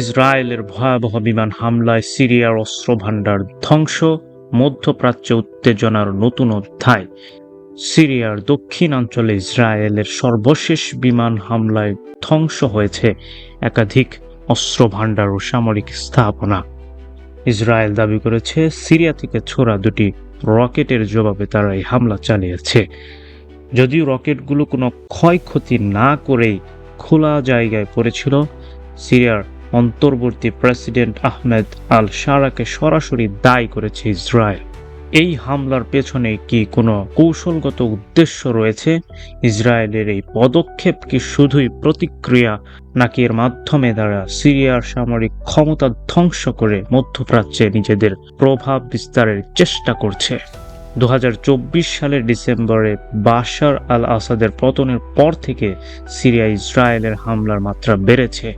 ইসরায়েলের ভয়াবহ বিমান হামলায় সিরিয়ার অস্ত্র ভাণ্ডার ধ্বংস, মধ্যপ্রাচ্য উত্তেজনার নতুন অধ্যায়। সিরিয়ার দক্ষিণাঞ্চলে ইসরায়েলের সর্বশেষ বিমান হামলায় ধ্বংস হয়েছে একাধিক অস্ত্র ভাণ্ডার ও সামরিক স্থাপনা। ইসরায়েল দাবি করেছে, সিরিয়া থেকে ছোড়া দুটি রকেটের জবাবে তারা এই হামলা চালিয়েছে। যদিও রকেটগুলো কোনো ক্ষয়ক্ষতি না করেই খোলা জায়গায় পড়েছিল, সিরিয়ার অন্তর্বর্তী প্রেসিডেন্ট আহমেদ আল সারাকে সরাসরি দায়ী করেছে ইসরায়েল। এই হামলার পেছনে কি কোনো কৌশলগত উদ্দেশ্য রয়েছে? ইসরায়েলের এই পদক্ষেপ কি শুধুই প্রতিক্রিয়া, নাকি এর মাধ্যমে তারা সিরিয়ার সামরিক ক্ষমতা ধ্বংস করে মধ্যপ্রাচ্যে নিজেদের প্রভাব বিস্তারের চেষ্টা করছে? দু হাজার চব্বিশ সালের ডিসেম্বরে বাশার আল আসাদের পতনের পর থেকে সিরিয়া ইসরায়েলের হামলার মাত্রা বেড়েছে।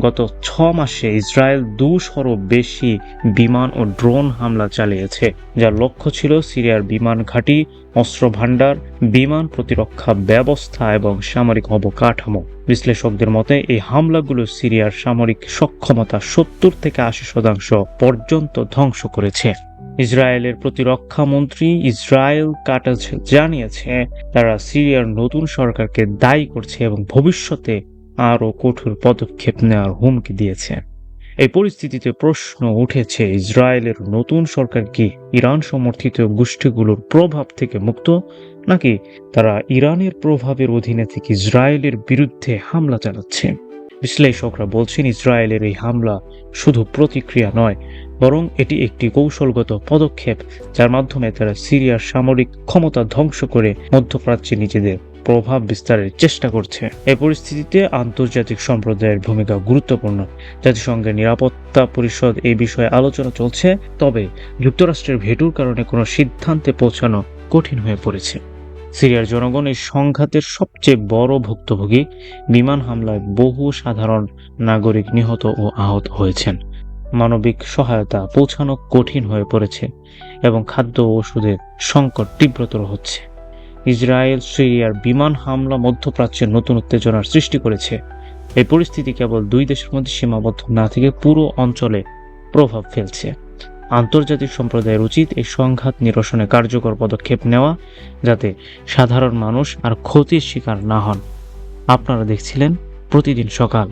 গত ছ মাসে ইসরায়েল দুশোরও বেশি বিমান ও ড্রোন হামলা চালিয়েছে, যার লক্ষ্য ছিল সিরিয়ার বিমান ঘাঁটি অস্ত্র ভাণ্ডার বিমান প্রতিরক্ষা ব্যবস্থা এবং সামরিক অবকাঠামো। বিশ্লেষকদের মতে, এই হামলাগুলো সিরিয়ার সামরিক সক্ষমতা সত্তর থেকে আশি শতাংশ পর্যন্ত ধ্বংস করেছে। ইসরায়েলের প্রতিরক্ষা মন্ত্রী ইসরায়েল কাটাজ জানিয়েছে, তারা সিরিয়ার নতুন সরকারকে দায়ী করছে এবং ভবিষ্যতে আরও কঠোর পদক্ষেপ নেওয়ার হুমকি দিয়েছে। এই পরিস্থিতিতে প্রশ্ন উঠেছে, ইসরায়েলের নতুন সরকার কি ইরান সমর্থিত গোষ্ঠীগুলোর প্রভাব থেকে মুক্ত, নাকি তারা ইরানের প্রভাবের অধীনে থেকে ইসরায়েলের বিরুদ্ধে হামলা চালাচ্ছে? বিশ্লেষকরা বলছেন, ইসরায়েলের এই হামলা শুধু প্রতিক্রিয়া নয়, বরং এটি একটি কৌশলগত পদক্ষেপ, যার মাধ্যমে তারা সিরিয়ার সামরিক ক্ষমতা ধ্বংস করে মধ্যপ্রাচ্যে নিজেদের প্রভাব বিস্তারের চেষ্টা করছে। এই পরিস্থিতিতে আন্তর্জাতিক সম্প্রদায়ের ভূমিকা গুরুত্বপূর্ণ। জাতিসংঘের নিরাপত্তা পরিষদ এই বিষয়ে আলোচনা চলছে, তবে যুক্তরাষ্ট্রের ভেটুর কারণে কোনো সিদ্ধান্তে পৌঁছানো কঠিন হয়ে পড়েছে। সিরিয়ার জনগণ এই সংঘাতের সবচেয়ে বড় ভুক্তভোগী। বিমান হামলায় বহু সাধারণ নাগরিক নিহত ও আহত হয়েছেন। মানবিক সহায়তা পৌঁছানো কঠিন হয়ে পড়েছে এবং খাদ্য ও ওষুধের সংকট তীব্রতর হচ্ছে। ইসরায়েল সিরিয়ার বিমান হামলা মধ্যপ্রাচ্যের নতুন উত্তেজনার সৃষ্টি করেছে। এই পরিস্থিতি কেবল দুই দেশের মধ্যে সীমাবদ্ধ না থেকে পুরো অঞ্চলে প্রভাব ফেলছে। আন্তর্জাতিক সম্প্রদায়ের উচিত এই সংঘাত নিরসনে কার্যকর পদক্ষেপ নেওয়া, যাতে সাধারণ মানুষ আর ক্ষতির শিকার না হন। আপনারা দেখছিলেন প্রতিদিন সকাল।